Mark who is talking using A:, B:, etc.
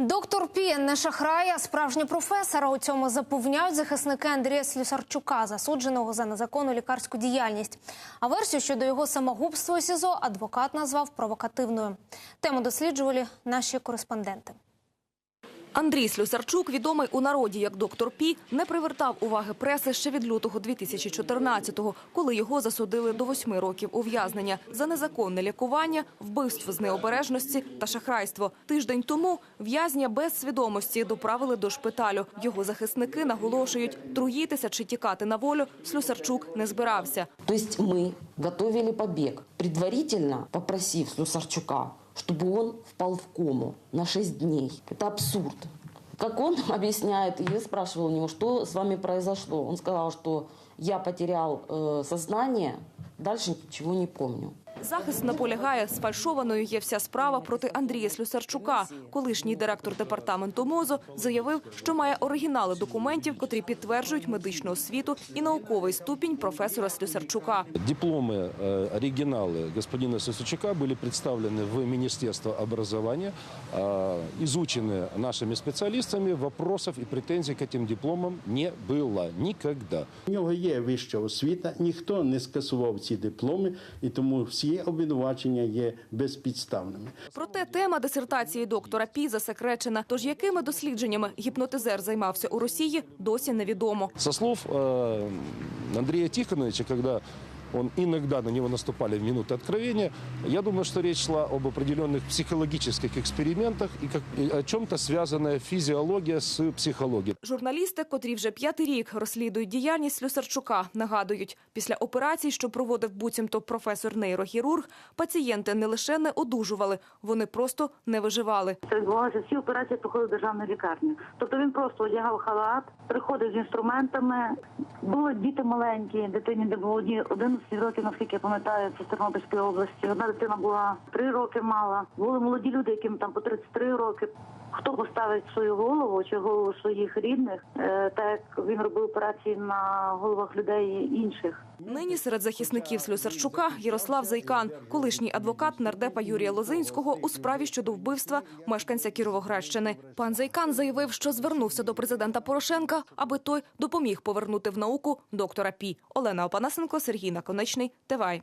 A: Доктор Пі не шахрає, а справжній професор. У цьому запевняють захисники Андрія Слюсарчука, засудженого за незаконну лікарську діяльність. А версію щодо його самогубства СІЗО адвокат назвав провокативною. Тему досліджували наші кореспонденти.
B: Андрій Слюсарчук, відомий у народі як доктор Пі, не привертав уваги преси ще від лютого 2014-го, коли його засудили до восьми років ув'язнення за незаконне лікування, вбивство з необережності та шахрайство. Тиждень тому в'язня без свідомості доправили до шпиталю. Його захисники наголошують, труїтися чи тікати на волю Слюсарчук не збирався.
C: То есть мы готовили побег, предварительно попросив Слюсарчука, чтобы он впал в кому на 6 дней. Это абсурд. Как он объясняет, я спрашивала у него, что с вами произошло. Он сказал, что я потерял э, сознание, дальше ничего не помню.
B: Захист наполягає, сфальшованою є вся справа проти Андрія Слюсарчука. Колишній директор департаменту МОЗу заявив, що має оригінали документів, котрі підтверджують медичну освіту і науковий ступінь професора Слюсарчука.
D: Дипломы, э, оригиналы господина Сосучака были представлены в Министерство образования, э, изучены нашими специалистами, вопросов и претензий к этим дипломам не было никогда.
E: У нього є вища освіта, ніхто не скасував ці дипломи, і тому всі обвинувачення є безпідставними.
B: Проте тема дисертації доктора Пі засекречена. Тож якими дослідженнями гіпнотизер займався у Росії, досі невідомо.
D: За слов Андрія Андрея Тихоновича, когда он иногда на него наступали в минуты откровения, я думаю, что речь шла об определенных психологических экспериментах и, как, и о чем-то связанная физиология с психологией.
B: Журналісти, котрі вже п'ятий рік розслідують діяльність Слюсарчука, нагадують, після операцій, що проводив буцімто професор-нейрохірург, пацієнти не лише не одужували, вони просто не виживали.
F: Це відбувалося всі операції проходили в державну лікарню. Тобто він просто одягав халат, приходив з інструментами. Були діти маленькі, дитині, де було одні- 11 років, наскільки я пам'ятаю, це з Тернопільської області. Одна дитина була 3 роки мала. Були молоді люди, яким там по 33 роки. Хто поставить свою голову чи голову своїх рідних, е, так як він робив операції на головах людей інших.
B: Нині серед захисників Слюсарчука Ярослав Зайкан, колишній адвокат нардепа Юрія Лозинського у справі щодо вбивства мешканця Кіровоградщини. Пан Зайкан заявив, що звернувся до президента Порошенка, аби той допоміг повернути в науку доктора Пі. Олена Опанасенко, Сергій Наконечний, ТВАЙ.